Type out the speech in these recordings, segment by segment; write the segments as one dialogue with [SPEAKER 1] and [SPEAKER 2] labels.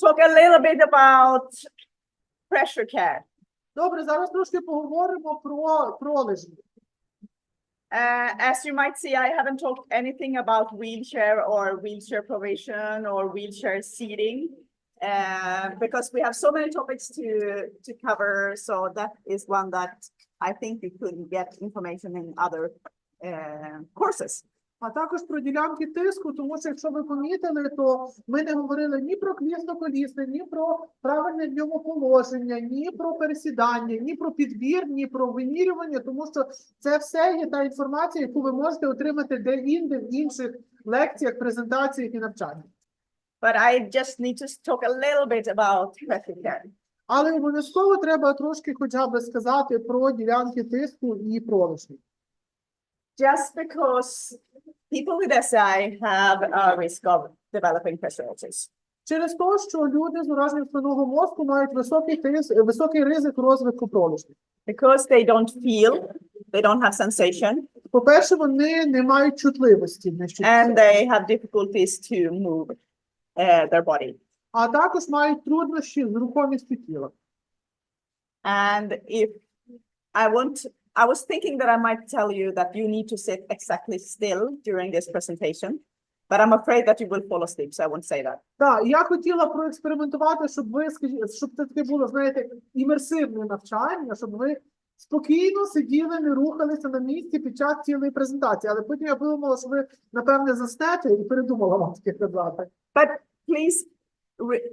[SPEAKER 1] talk a little bit about pressure care.
[SPEAKER 2] Добре, зараз трошки поговоримо про пролежні.
[SPEAKER 1] Uh, as you might see, I haven't talked anything about wheelchair or wheelchair provision or wheelchair seating. Uh, because we have so many topics to, to cover, so that is one that I think you could get information in other, uh, courses.
[SPEAKER 2] А також про ділянки тиску, тому що якщо ви помітили, то ми не говорили ні про колісне, ні про правильне в ньому положення, ні про пересідання, ні про підбір, ні про вимірювання, тому що це все є та інформація, яку ви можете отримати де-інде в інших лекціях, презентаціях і навчаннях.
[SPEAKER 1] But I just need to talk a little bit about pressure care.
[SPEAKER 2] Але обов'язково треба трошки хоча б сказати про ділянки тиску і пролежні.
[SPEAKER 1] Just because people with SI have a risk of developing pressure ulcers.
[SPEAKER 2] Через те, що люди з ураженням спинного мозку мають високий тиск, високий ризик розвитку пролежні.
[SPEAKER 1] Because they don't feel, they don't have sensation,
[SPEAKER 2] По-перше, вони не мають чутливості, не щут-
[SPEAKER 1] and they have difficulties to move uh, their body.
[SPEAKER 2] а також мають труднощі з рухомістю тіла.
[SPEAKER 1] And if I want, I was thinking that I might tell you that you need to sit exactly still during this presentation, but I'm afraid that you will fall asleep, so I won't say that.
[SPEAKER 2] Так, я хотіла проекспериментувати, щоб ви скажі- щоб це таке було, знаєте, імерсивне навчання, щоб ви спокійно сиділи, не рухалися на місці під час цілої презентації. Але потім я подумала, що ви напевне заснете і передумала вам таке казати.
[SPEAKER 1] But please re-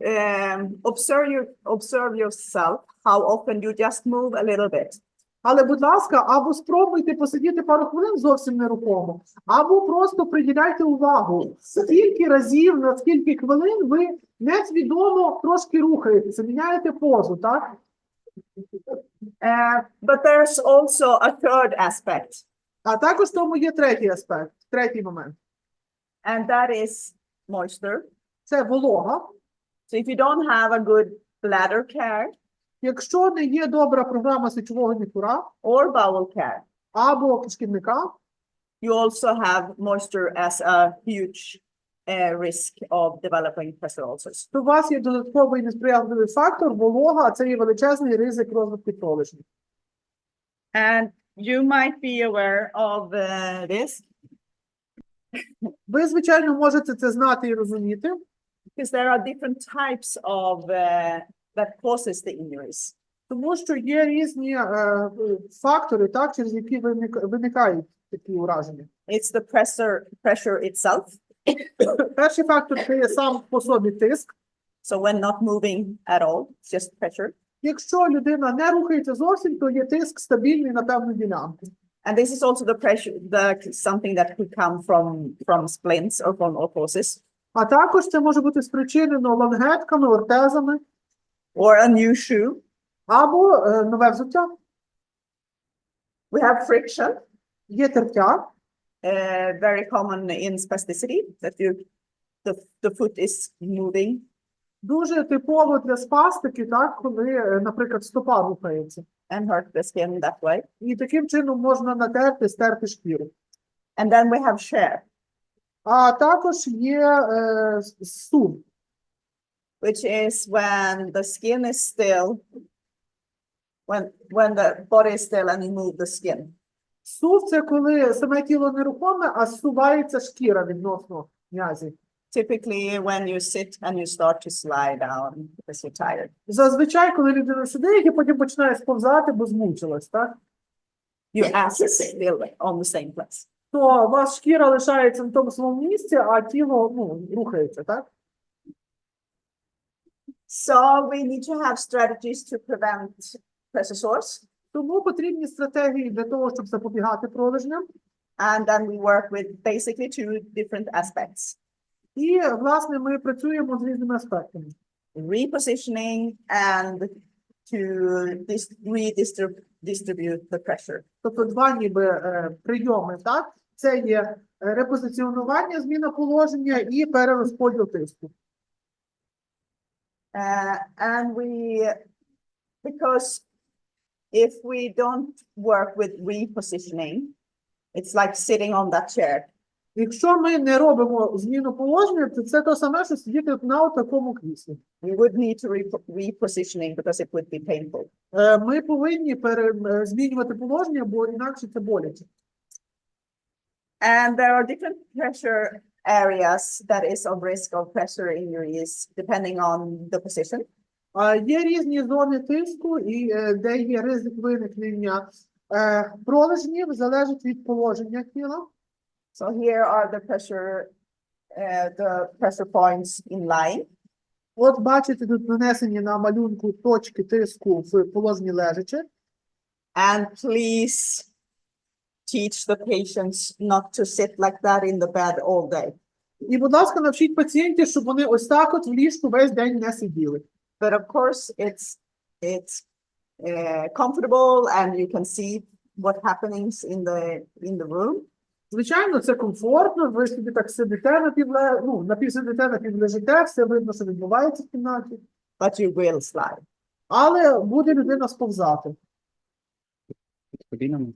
[SPEAKER 1] um, observe you, observe yourself, how often you just move a little bit.
[SPEAKER 2] Але, будь ласка, або спробуйте посидіти пару хвилин зовсім нерухомо, або просто приділяйте увагу, скільки разів, на скільки хвилин ви несвідомо трошки рухаєтеся, міняєте позу, так?
[SPEAKER 1] Uh, but there's also a third aspect,
[SPEAKER 2] А також тому є третій аспект, третій момент.
[SPEAKER 1] and that is moisture.
[SPEAKER 2] Це волога.
[SPEAKER 1] So if you don't have a good bladder care
[SPEAKER 2] Якщо не є добра програма сечового міхура
[SPEAKER 1] or bowel care,
[SPEAKER 2] або кишківника,
[SPEAKER 1] you also have moisture as a huge uh, risk of developing pressure ulcers.
[SPEAKER 2] то у вас є додатковий несприятливий фактор, волога, а це є величезний ризик розвитку пролежні.
[SPEAKER 1] And you might be aware of uh, this
[SPEAKER 2] Ви, звичайно, можете це знати і розуміти,
[SPEAKER 1] because there are different types of uh, that causes the injuries.
[SPEAKER 2] тому що є різні е, фактори, так, через які виник- виникають такі ураження.
[SPEAKER 1] It's the pressure pressure itself.
[SPEAKER 2] Перший фактор це є сам по собі тиск.
[SPEAKER 1] So when not moving at all, it's just pressure.
[SPEAKER 2] Якщо людина не рухається зовсім, то є тиск стабільний на певну ділянку.
[SPEAKER 1] And this is also the pressure, the something that could come from from splints or from orthosis
[SPEAKER 2] А також це може бути спричинено лангетками, ортезами
[SPEAKER 1] or a new shoe.
[SPEAKER 2] або е, нове взуття.
[SPEAKER 1] We have friction,
[SPEAKER 2] Є тертя,
[SPEAKER 1] uh, very common in spasticity, that you the the foot is moving.
[SPEAKER 2] дуже типово для спастики, так, коли, е, наприклад, стопа рухається.
[SPEAKER 1] and hurt the skin that way.
[SPEAKER 2] І таким чином можна натерти, стерти шкіру.
[SPEAKER 1] And then we have share,
[SPEAKER 2] А також є е, с-.
[SPEAKER 1] Which is when the skin is still, when when the body is still and you move the skin.
[SPEAKER 2] Сув це коли саме тіло нерухоме, а зсувається шкіра відносно м'язів.
[SPEAKER 1] Typically, when you sit and you start to slide down because you're tired,
[SPEAKER 2] Зазвичай, коли людина сидить і потім починає сповзати, бо змучилась, так?
[SPEAKER 1] your ass is still on the same place.
[SPEAKER 2] То у вас шкіра лишається на тому самому місці, а тіло ну, рухається, так?
[SPEAKER 1] So we need to have strategies to prevent pressure sores.
[SPEAKER 2] Тому потрібні стратегії для того, щоб запобігати пролежням.
[SPEAKER 1] And then we work with basically two different aspects,
[SPEAKER 2] І, власне, ми працюємо з різними аспектами.
[SPEAKER 1] repositioning and to dis- redistrib- distribute the pressure.
[SPEAKER 2] Тобто два ніби е, прийоми, так? Це є е, репозиціонування, зміна положення і перерозподіл тиску.
[SPEAKER 1] Uh, and we, because if we don't work with repositioning, it's like sitting on that chair.
[SPEAKER 2] Якщо ми не робимо зміну положення, то це те саме, що сидіти на такому кріслі.
[SPEAKER 1] We would need to re- repositioning because it would be painful.
[SPEAKER 2] Е, Ми повинні пере, е, змінювати положення, бо інакше це боляче.
[SPEAKER 1] And there are different pressure areas that is of risk of pressure injuries depending on the position.
[SPEAKER 2] А Є різні зони тиску, і е, де є ризик виникнення е, пролежнів, залежить від положення тіла.
[SPEAKER 1] So here are the pressure, uh, the pressure points in line.
[SPEAKER 2] От бачите, тут нанесені на малюнку точки тиску в положенні лежачи.
[SPEAKER 1] And please teach the patients not to sit like that in the bed all day.
[SPEAKER 2] І, будь ласка, навчіть пацієнтів, щоб вони ось так от в ліжку весь день не сиділи.
[SPEAKER 1] But of course, it's, it's uh, comfortable and you can see what happenings in the, in the room.
[SPEAKER 2] Звичайно, це комфортно, ви собі так сидите напівле, ну, напівсидите, напівлежите, все видно, що відбувається в кімнаті.
[SPEAKER 1] But you will slide.
[SPEAKER 2] Але буде людина сповзати.
[SPEAKER 3] Колінами.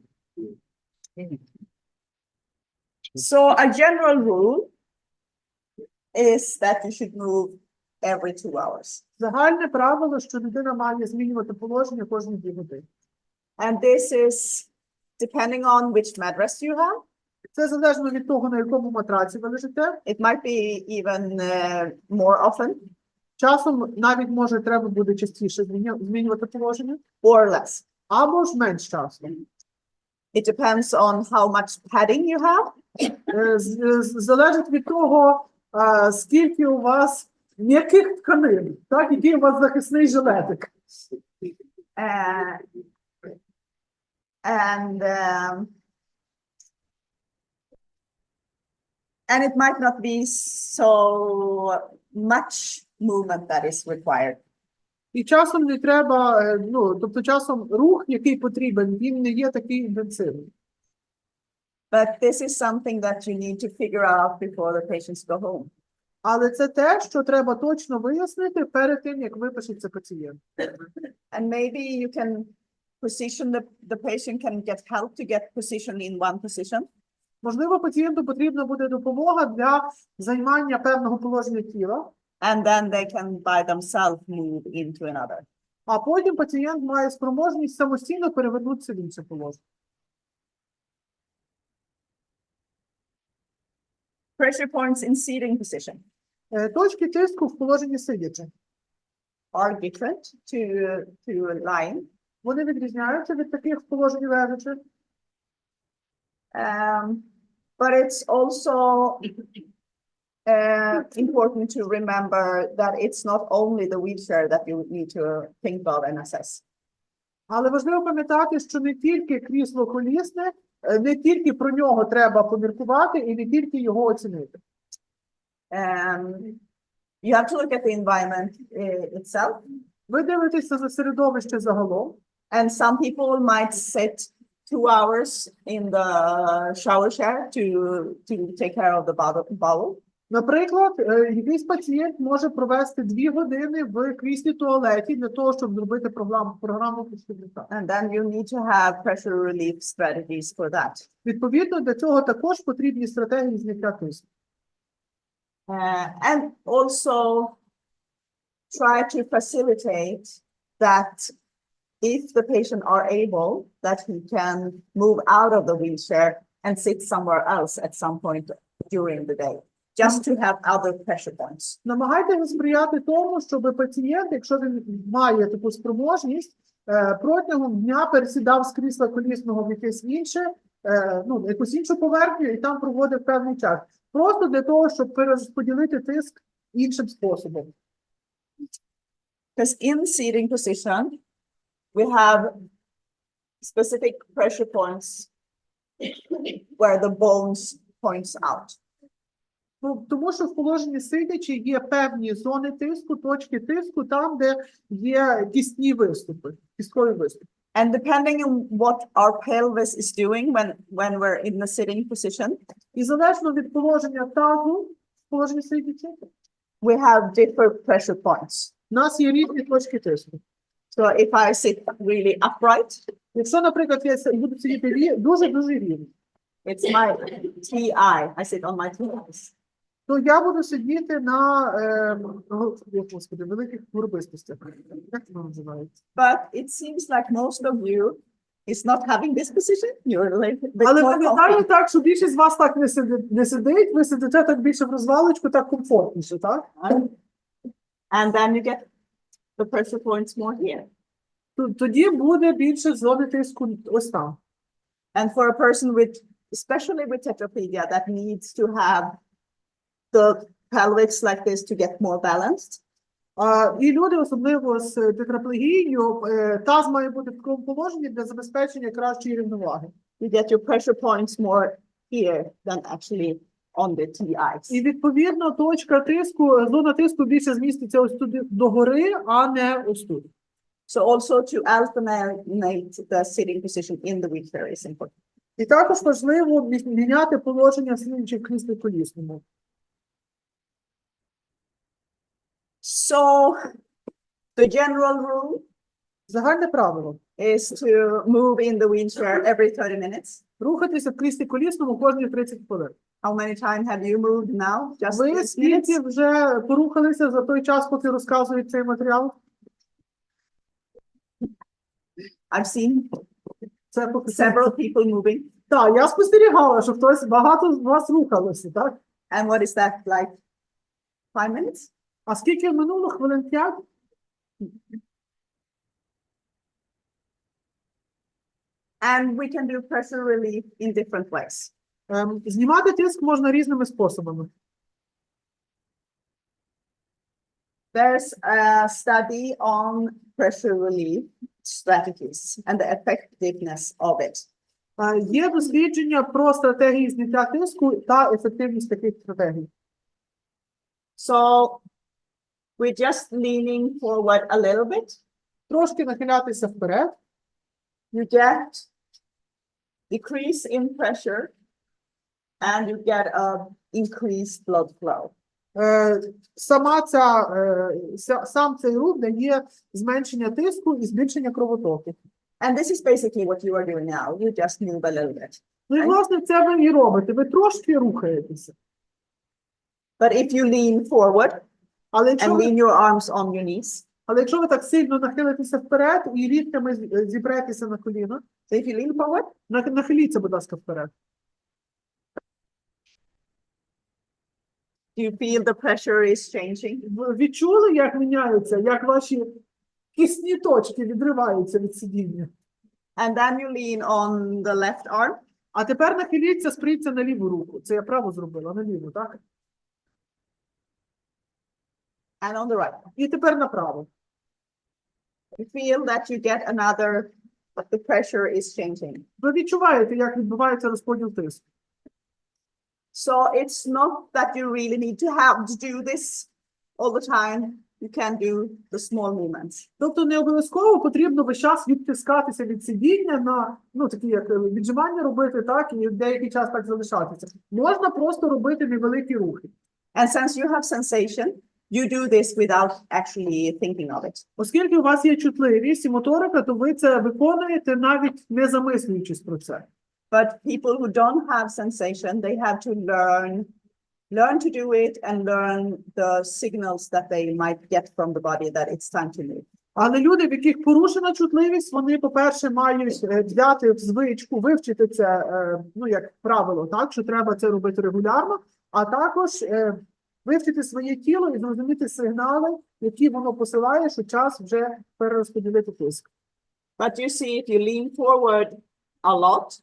[SPEAKER 1] So a general rule is that you should move every two hours.
[SPEAKER 2] Загальне правило, що людина має змінювати положення кожні дві години.
[SPEAKER 1] And this is depending on which mattress you have.
[SPEAKER 2] Це залежно від того, на якому матраці ви лежите.
[SPEAKER 1] It might be even uh, more often
[SPEAKER 2] Часом навіть може треба буде частіше зміню- змінювати положення,
[SPEAKER 1] or less.
[SPEAKER 2] або ж менш часто.
[SPEAKER 1] It depends on how much padding you have
[SPEAKER 2] Е, з- з- Залежить від того, а, скільки у вас м'яких тканин, так, який у вас захисний жилетик.
[SPEAKER 1] uh, and um, and it might not be so much movement that is required.
[SPEAKER 2] І часом не треба, е, ну, тобто часом рух, який потрібен, він не є такий інтенсивний.
[SPEAKER 1] But this is something that you need to figure out before the patients go home.
[SPEAKER 2] Але це те, що треба точно вияснити перед тим, як випишеться пацієнт.
[SPEAKER 1] And maybe you can position the, the patient can get help to get position in one position.
[SPEAKER 2] Можливо, пацієнту потрібна буде допомога для займання певного положення тіла,
[SPEAKER 1] And then they can by themselves move into another.
[SPEAKER 2] а потім пацієнт має спроможність самостійно перевернутися в інше положення.
[SPEAKER 1] Pressure points in seating position
[SPEAKER 2] Е, Точки тиску в положенні сидячи.
[SPEAKER 1] are different to, to lying.
[SPEAKER 2] Вони відрізняються від таких в положенні лежачи.
[SPEAKER 1] Um, but it's also uh, important to remember that it's not only the wheelchair that you need to think of and assess.
[SPEAKER 2] Але важливо пам'ятати, що не тільки крісло колісне, е, не тільки про нього треба поміркувати і не тільки його оцінити.
[SPEAKER 1] Um, you have to look at the environment uh, itself.
[SPEAKER 2] Ви дивитеся за середовище загалом.
[SPEAKER 1] And some people might sit two hours in the shower chair to, to take care of the bowel- bowel.
[SPEAKER 2] Наприклад, е, якийсь пацієнт може провести дві години в кріслі туалеті для того, щоб зробити програму програму підшипника.
[SPEAKER 1] And then you need to have pressure relief strategies for that.
[SPEAKER 2] Відповідно, для цього також потрібні стратегії зняття тиску.
[SPEAKER 1] Uh, and also try to facilitate that if the patient are able, that he can move out of the wheelchair and sit somewhere else at some point during the day, Just to have other pressure points.
[SPEAKER 2] Намагайтеся сприяти тому, щоб пацієнт, якщо він має таку спроможність, е, протягом дня пересідав з крісла колісного в якесь інше, е, ну, якусь іншу поверхню і там проводив певний час. Просто для того, щоб перерозподілити тиск іншим способом.
[SPEAKER 1] Because in seating position, we have specific pressure points where the bones points out.
[SPEAKER 2] Ну, тому що в положенні сидячи є певні зони тиску, точки тиску, там, де є кісні виступи, кісткові виступи.
[SPEAKER 1] And depending on what our pelvis is doing when, when we're in the sitting position,
[SPEAKER 2] І залежно від положення тазу, в положенні сидячи,
[SPEAKER 1] we have different pressure points.
[SPEAKER 2] у нас є різні точки тиску.
[SPEAKER 1] So if I sit really upright,
[SPEAKER 2] Якщо, наприклад, я с- буду сидіти рі- дуже-дуже рівно,
[SPEAKER 1] It's my TI. I sit on my TIs.
[SPEAKER 2] То я буду сидіти на е, го- о, господи, великих горбистостях. Як це називається?
[SPEAKER 1] But it seems like most of you is not having this position. You're like a bit
[SPEAKER 2] Але
[SPEAKER 1] more
[SPEAKER 2] пам'ятаю
[SPEAKER 1] comfy.
[SPEAKER 2] так, що більшість з вас так не сидить, не сидить, ви сидите так більше в розвалочку, так комфортніше, так?
[SPEAKER 1] And then you get the pressure points more here.
[SPEAKER 2] Т- Тоді буде більше зони тиску ось там.
[SPEAKER 1] And for a person with, especially with tetraplegia, that needs to have the pelvics like this to get more balanced.
[SPEAKER 2] А, і люди, особливо з тетраплегією, е, таз має бути в такому положенні для забезпечення кращої рівноваги.
[SPEAKER 1] You get your pressure points more here than actually on the TIs.
[SPEAKER 2] І відповідно точка тиску, зона тиску більше зміститься ось туди догори, а не ось тут.
[SPEAKER 1] So also to alternate the sitting position in the wheelchair is important.
[SPEAKER 2] І також важливо мі- міняти положення в кріслі колісному.
[SPEAKER 1] So the general rule
[SPEAKER 2] Загальне правило
[SPEAKER 1] is to move in the wheelchair every thirty minutes.
[SPEAKER 2] рухатися в кріслі колісному кожні 30 хвилин.
[SPEAKER 1] How many times have you moved now? Just
[SPEAKER 2] Ви
[SPEAKER 1] 30
[SPEAKER 2] скільки вже порухалися за той час, поки розказують цей матеріал?
[SPEAKER 1] I've seen
[SPEAKER 2] Це поки
[SPEAKER 1] several people moving.
[SPEAKER 2] Так, я спостерігала, що хтось багато з вас рухалося, так?
[SPEAKER 1] And what is that like? Five minutes?
[SPEAKER 2] А скільки минуло хвилин 5?
[SPEAKER 1] And we can do pressure relief in different ways.
[SPEAKER 2] Ем, знімати тиск можна різними способами.
[SPEAKER 1] There's a study on pressure relief strategies and the effectiveness of it.
[SPEAKER 2] Е, Є дослідження про стратегії зняття тиску та ефективність таких стратегій.
[SPEAKER 1] So we're just leaning forward a little bit.
[SPEAKER 2] Трошки нахилятися вперед,
[SPEAKER 1] You get decrease in pressure and you get a increased blood flow.
[SPEAKER 2] Е, сама ця, е, ся- сам цей рух дає зменшення тиску і збільшення кровотоку.
[SPEAKER 1] And this is basically what you are doing now. You just move a little bit.
[SPEAKER 2] Ну і власне це ви і робите. Ви трошки рухаєтеся.
[SPEAKER 1] But if you lean forward
[SPEAKER 2] Але якщо
[SPEAKER 1] and
[SPEAKER 2] ви,
[SPEAKER 1] lean your arms on your knees,
[SPEAKER 2] але якщо ви так сильно нахилитеся вперед і ліктями з- е, зібретеся на коліно,
[SPEAKER 1] so if you lean forward,
[SPEAKER 2] нах- нахиліться, будь ласка, вперед.
[SPEAKER 1] do you feel the pressure is changing?
[SPEAKER 2] Ви відчули, як міняється, як ваші кисні точки відриваються від сидіння?
[SPEAKER 1] And then you lean on the left arm
[SPEAKER 2] А тепер нахиліться, спріться на ліву руку. Це я право зробила, на ліву, так?
[SPEAKER 1] And on the right.
[SPEAKER 2] І тепер направо.
[SPEAKER 1] You feel that you get another, but the pressure is changing.
[SPEAKER 2] Ви відчуваєте, як відбувається розподіл тиску.
[SPEAKER 1] So it's not that you really need to have to do this all the time. You can do the small movements.
[SPEAKER 2] Тобто не обов'язково потрібно весь час відтискатися від сидіння на ну такі як е, віджимання робити, так і деякий час так залишатися. Можна просто робити невеликі рухи.
[SPEAKER 1] And since you have sensation, you do this without actually thinking of it.
[SPEAKER 2] Оскільки у вас є чутливість і моторика, то ви це виконуєте навіть не замислюючись про це.
[SPEAKER 1] But people who don't have sensation, they have to learn, learn to do it and learn the signals that they might get from the body that it's time to move.
[SPEAKER 2] Але люди, в яких порушена чутливість, вони, по-перше, мають е, взяти в звичку, вивчити це, е, ну як правило, так що треба це робити регулярно, а також е, вивчити своє тіло і зрозуміти сигнали, які воно посилає, що час вже перерозподілити тиск.
[SPEAKER 1] But you see, if you lean forward a lot,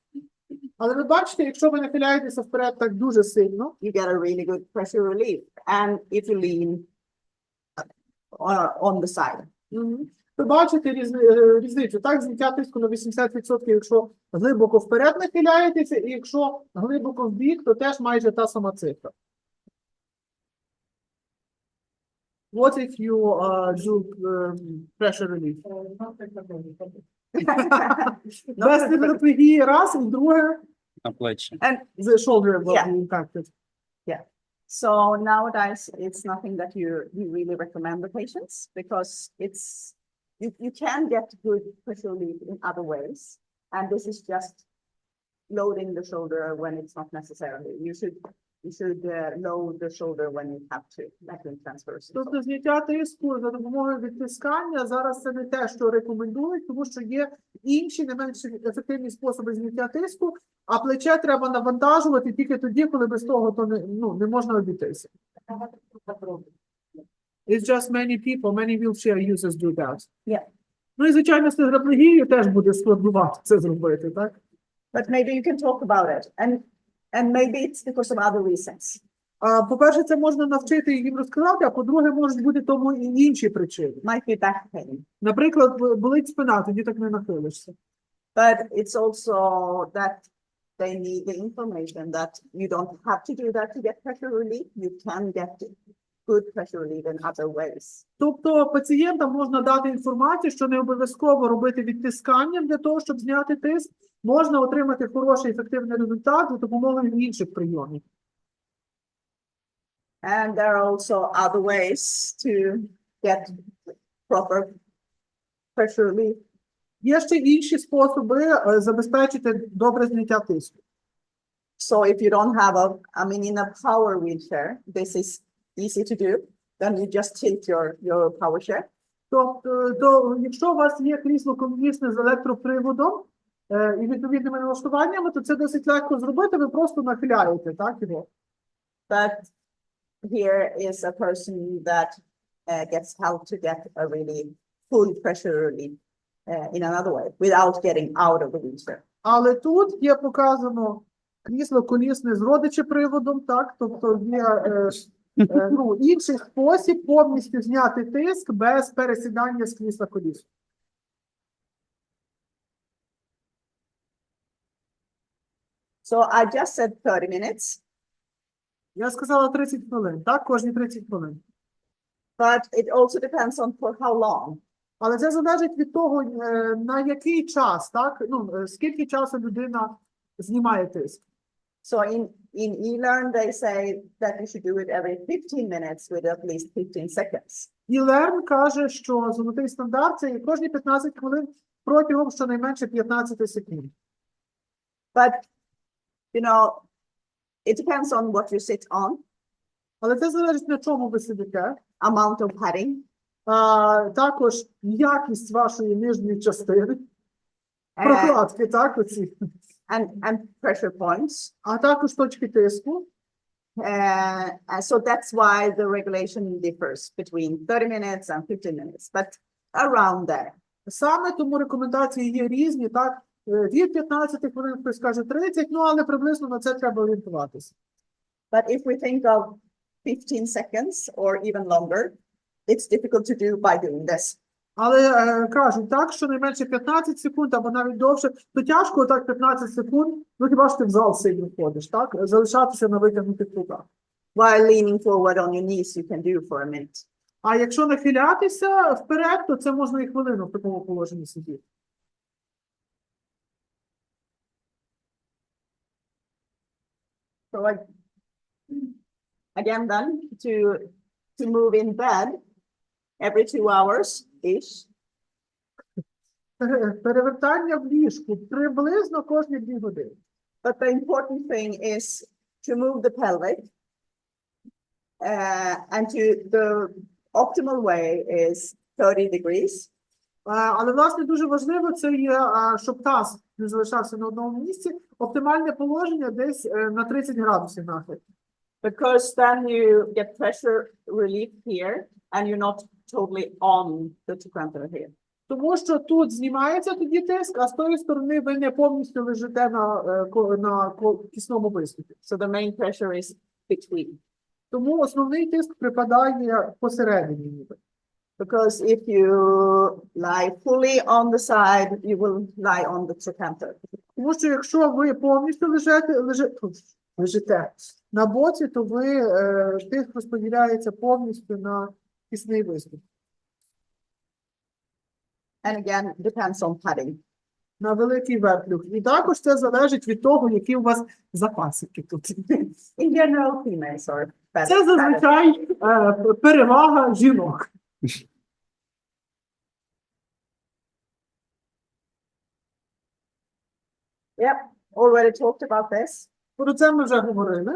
[SPEAKER 2] Але ви бачите, якщо ви нахиляєтеся вперед так дуже сильно,
[SPEAKER 1] you get a really good pressure relief. And if you lean uh, on the side.
[SPEAKER 2] ви бачите е, різницю. Так, зняття тиску на 80%, якщо глибоко вперед нахиляєтеся, і якщо глибоко в бік, то теж майже та сама цифра. What if you uh, do um, pressure relief? Без тетрапlegії раз, і друге,
[SPEAKER 3] на плечі.
[SPEAKER 1] And
[SPEAKER 2] the shoulder will
[SPEAKER 1] Yeah.
[SPEAKER 2] be impacted.
[SPEAKER 1] so nowadays, it's nothing that you, you really recommend the patients because it's, you, you can get good pressure relief in other ways. And this is just loading the shoulder when it's not necessary. You should, you should uh, load the shoulder when you have to, so on.
[SPEAKER 2] Тобто зняття тиску за допомогою відтискання зараз це не те, що рекомендують, тому що є інші не менш ефективні способи зняття тиску, а плече треба навантажувати тільки тоді, коли без того то не, ну, не можна обійтися. It's just many people, many wheelchair users do that.
[SPEAKER 1] Yeah.
[SPEAKER 2] Ну і звичайно, з теж буде складнувати це зробити, так?
[SPEAKER 1] But maybe you can talk about it and, and maybe it's because of other reasons.
[SPEAKER 2] А, по-перше, це можна навчити їм розказати, а по-друге, можуть бути тому і інші причини.
[SPEAKER 1] Might be back pain,
[SPEAKER 2] Наприклад, болить спина, тоді так не нахилишся.
[SPEAKER 1] but it's also that they need the information that you don't have to do that to get pressure relief. You can get good pressure relief in other ways.
[SPEAKER 2] Тобто пацієнтам можна дати інформацію, що не обов'язково робити відтисканням для того, щоб зняти тиск. Можна отримати хороший ефективний результат за допомогою інших прийомів.
[SPEAKER 1] And there are also other ways to get proper pressure relief.
[SPEAKER 2] Є ще інші способи е, забезпечити добре зняття тиску.
[SPEAKER 1] So if you don't have a, I mean, in a power wheelchair, this is easy to do. Then you just tilt your, your power chair.
[SPEAKER 2] Тобто, то, якщо у вас є крісло колісне з електроприводом і відповідними налаштуваннями, то це досить легко зробити. Ви просто нахиляєте так його.
[SPEAKER 1] But here is a person that uh, gets help to get a really full pressure relief uh, in another way without getting out of the wheelchair.
[SPEAKER 2] Але тут є показано крісло колісне з родичеприводом, так, тобто є е, е, ну, інший спосіб повністю зняти тиск без пересідання з крісла колісу.
[SPEAKER 1] So I just said thirty minutes,
[SPEAKER 2] Я сказала 30 хвилин, так, кожні 30 хвилин.
[SPEAKER 1] but it also depends on for how long.
[SPEAKER 2] Але це залежить від того, е, на який час, так, ну, е, скільки часу людина знімає тиск.
[SPEAKER 1] So in, in e-learn, they say that you should do it every fifteen minutes with at least fifteen seconds.
[SPEAKER 2] І Лерн каже, що золотий стандарт це є кожні 15 хвилин протягом щонайменше 15 секунд.
[SPEAKER 1] But, you know, it depends on what you sit on,
[SPEAKER 2] Але це залежить на чому ви сидите.
[SPEAKER 1] amount of padding,
[SPEAKER 2] А, також якість вашої нижньої частини,
[SPEAKER 1] uh,
[SPEAKER 2] прокладки, так, оці,
[SPEAKER 1] and, and pressure points.
[SPEAKER 2] а також точки тиску.
[SPEAKER 1] Uh, and so that's why the regulation differs between thirty minutes and fifteen minutes, but around there.
[SPEAKER 2] Саме тому рекомендації є різні, так, е, від 15 хвилин, хтось каже 30, ну, але приблизно на це треба орієнтуватися.
[SPEAKER 1] But if we think of fifteen seconds or even longer, it's difficult to do by doing this.
[SPEAKER 2] Але е, кажуть, так, що найменше 15 секунд або навіть довше, то тяжко так 15 секунд, ну хіба ж ти в зал сильно ходиш, так, залишатися на витягнутих руках.
[SPEAKER 1] While leaning forward on your knees, you can do for a minute.
[SPEAKER 2] А якщо нахилятися вперед, то це можна і хвилину в такому положенні сидіти.
[SPEAKER 1] So like, again, then to, to move in bed every two hours-ish,
[SPEAKER 2] Пере- Перевертання в ліжку приблизно кожні дві години.
[SPEAKER 1] But the important thing is to move the pelvic. Uh, and to, the optimal way is thirty degrees.
[SPEAKER 2] Е, Але власне дуже важливо це є, а, щоб таз не залишався на одному місці. Оптимальне положення десь е, на 30 градусів нахил.
[SPEAKER 1] Because then you get pressure relief here and you're not totally on the trochanter here.
[SPEAKER 2] Тому що тут знімається тоді тиск, а з тої сторони ви не повністю лежите на, е, на кисному виступі.
[SPEAKER 1] So the main pressure is between.
[SPEAKER 2] Тому основний тиск припадає посередині. ніби.
[SPEAKER 1] Because if you lie fully on the side, you will lie on the trochanter.
[SPEAKER 2] Тому що якщо ви повністю лежите, лежи, фу, лежите на боці, то ви е, тиск розподіляється повністю на кисний виступ.
[SPEAKER 1] And again, depends on padding.
[SPEAKER 2] На великий вертлюг. І також це залежить від того, які у вас запасики тут.
[SPEAKER 1] In general, females are better.
[SPEAKER 2] Це зазвичай е, перевага жінок.
[SPEAKER 1] Yep, already talked about this.
[SPEAKER 2] Про це ми вже говорили.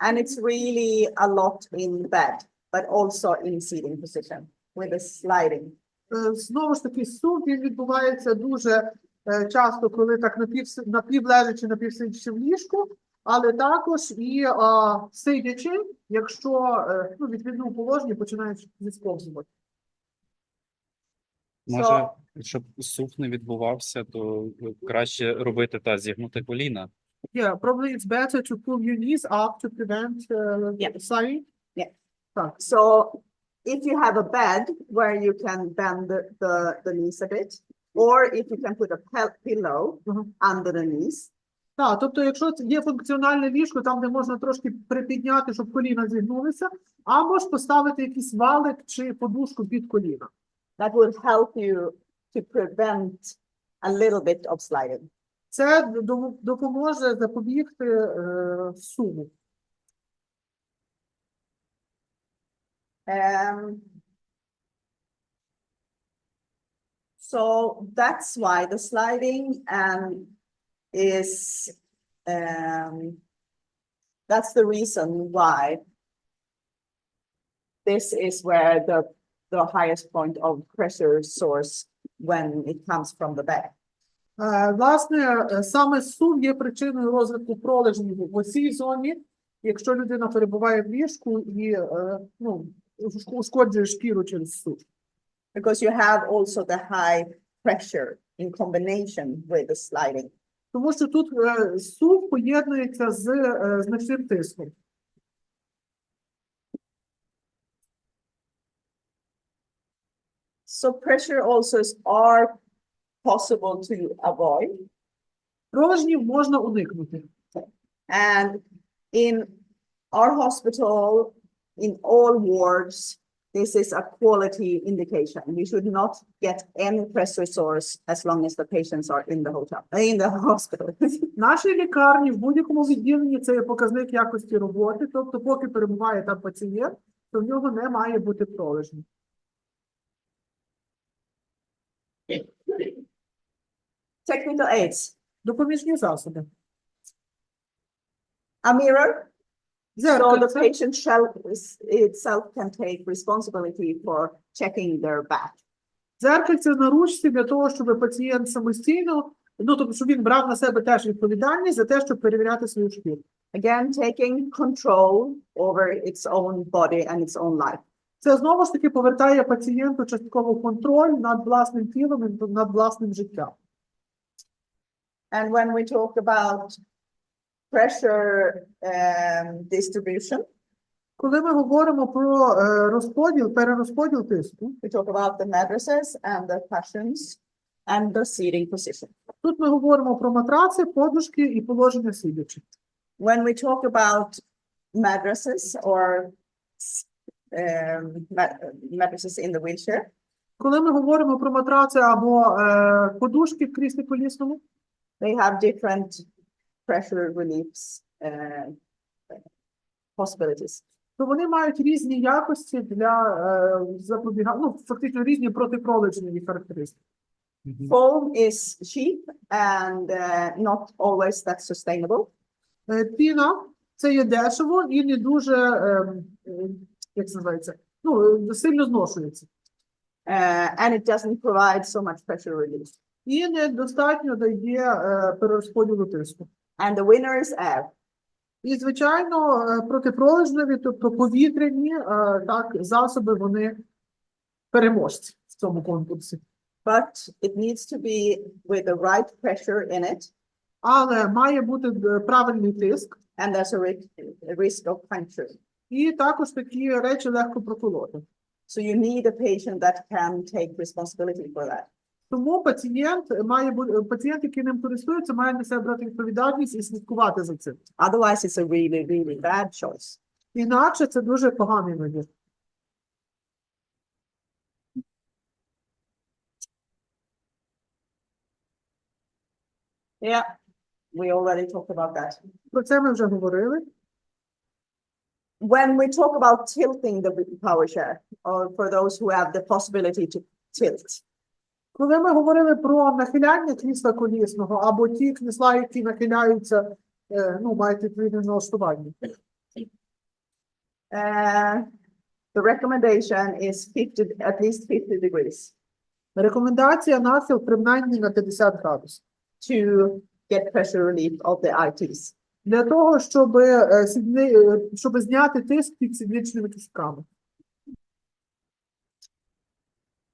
[SPEAKER 1] And it's really a lot in bed, but also in seating position with the sliding.
[SPEAKER 2] Е, Знову ж таки, суд він відбувається дуже е, часто, коли так напів, напівлежачи, напівсидячи в ліжку, але також і а, сидячи, якщо е, ну, відповідно положення починають зісковзувати.
[SPEAKER 3] Може, щоб сух не відбувався, то краще робити та зігнути коліна.
[SPEAKER 2] Yeah, probably it's better to pull your knees up to prevent uh,
[SPEAKER 1] Yeah.
[SPEAKER 2] sighing. Так,
[SPEAKER 1] So if you have a bed where you can bend the, the, the knees a bit, or if you can put a pillow
[SPEAKER 2] Mhm.
[SPEAKER 1] under the knees,
[SPEAKER 2] Так, тобто, якщо є функціональне ліжко, там де можна трошки припідняти, щоб коліна зігнулися, або ж поставити якийсь валик чи подушку під коліна.
[SPEAKER 1] that will help you to prevent a little bit of sliding.
[SPEAKER 2] Це допоможе запобігти е, суму.
[SPEAKER 1] Um, so that's why the sliding um is um that's the reason why this is where the the highest point of pressure source when it comes from the back.
[SPEAKER 2] Е, Власне, е, саме сум є причиною розвитку пролежнів в цій зоні, якщо людина перебуває в ліжку і е, ну, ушк- ушкоджує шкіру через суд.
[SPEAKER 1] Because you have also the high pressure in combination with the sliding.
[SPEAKER 2] Тому що тут е, сув поєднується з е, значним тиском.
[SPEAKER 1] So pressure ulcers are possible to avoid.
[SPEAKER 2] Пролежнів можна уникнути.
[SPEAKER 1] And in our hospital, in all wards, this is a quality indication. We should not get any pressure source as long as the patients are in the hotel, in the hospital.
[SPEAKER 2] В нашій лікарні в будь-якому відділенні це є показник якості роботи, тобто, поки перебуває там пацієнт, то в нього не має бути пролежнів.
[SPEAKER 1] Technical aids,
[SPEAKER 2] Допоміжні засоби.
[SPEAKER 1] a mirror, so the patient shall itself can take responsibility for checking their back.
[SPEAKER 2] Дзеркальце на ручці для того, щоб пацієнт самостійно, ну тобто, щоб він брав на себе теж відповідальність за те, щоб перевіряти свою шкіру.
[SPEAKER 1] Again, taking control over its own body and its own life.
[SPEAKER 2] Це знову ж таки повертає пацієнту частково контроль над власним тілом і над власним життям.
[SPEAKER 1] And when we talk about pressure um, distribution,
[SPEAKER 2] Коли ми говоримо про е, розподіл, перерозподіл тиску,
[SPEAKER 1] we talk about the mattresses and the cushions and the seating position.
[SPEAKER 2] тут ми говоримо про матраци, подушки і положення сидячи.
[SPEAKER 1] When we talk about mattresses or s- um, ma- mattresses in the wheelchair,
[SPEAKER 2] Коли ми говоримо про матраци або е, подушки в кріслі колісному,
[SPEAKER 1] they have different pressure reliefs uh, possibilities.
[SPEAKER 2] то вони мають різні якості для е, запобігання, ну фактично різні протипролежневі характеристики.
[SPEAKER 1] Foam is cheap and uh, not always that sustainable.
[SPEAKER 2] Е, Піна це є дешево і не дуже, е, е, як це називається, ну, сильно зношується.
[SPEAKER 1] Uh, and it doesn't provide so much pressure relief.
[SPEAKER 2] І недостатньо дає е, перерозподілу тиску.
[SPEAKER 1] And the winner is air.
[SPEAKER 2] І, звичайно, е, протипролежневі, тобто повітряні е, так, засоби, вони переможці в цьому конкурсі.
[SPEAKER 1] But it needs to be with the right pressure in it,
[SPEAKER 2] Але має бути е, правильний тиск,
[SPEAKER 1] and there's a risk, a risk of puncture.
[SPEAKER 2] і також такі речі легко проколоти.
[SPEAKER 1] So you need a patient that can take responsibility for that.
[SPEAKER 2] Тому пацієнт має пацієнт, який ним користується, має на себе брати відповідальність і слідкувати за цим.
[SPEAKER 1] Otherwise, it's a really, really bad choice.
[SPEAKER 2] Інакше це дуже поганий вибір.
[SPEAKER 1] Yeah, we already talked about that.
[SPEAKER 2] Про це ми вже говорили.
[SPEAKER 1] When we talk about tilting the power share, or for those who have the possibility to tilt,
[SPEAKER 2] Коли ми говорили про нахиляння крісла колісного або ті крісла, які нахиляються, е, ну, мають відповідне налаштування.
[SPEAKER 1] Uh, the recommendation is fifty, at least fifty degrees
[SPEAKER 2] Рекомендація нахил принаймні на 50 градусів.
[SPEAKER 1] to get pressure relief of the ITs.
[SPEAKER 2] Для того, щоб, е, щоб зняти тиск під сідничними кістками.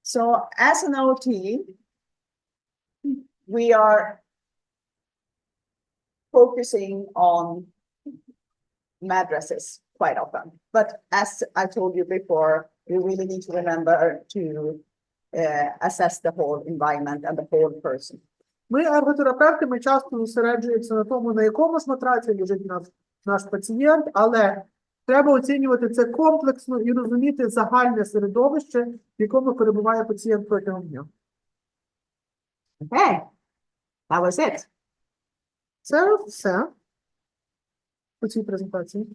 [SPEAKER 1] So as an OT, we are focusing on mattresses quite often. But as I told you before, we really need to remember to uh, assess the whole environment and the whole person.
[SPEAKER 2] Ми, ерготерапевти, ми часто зосереджуємося на тому, на якому ж матраці лежить наш, наш пацієнт, але треба оцінювати це комплексно і розуміти загальне середовище, в якому перебуває пацієнт протягом дня.
[SPEAKER 1] Okay, that was it.
[SPEAKER 2] Це все по цій презентації.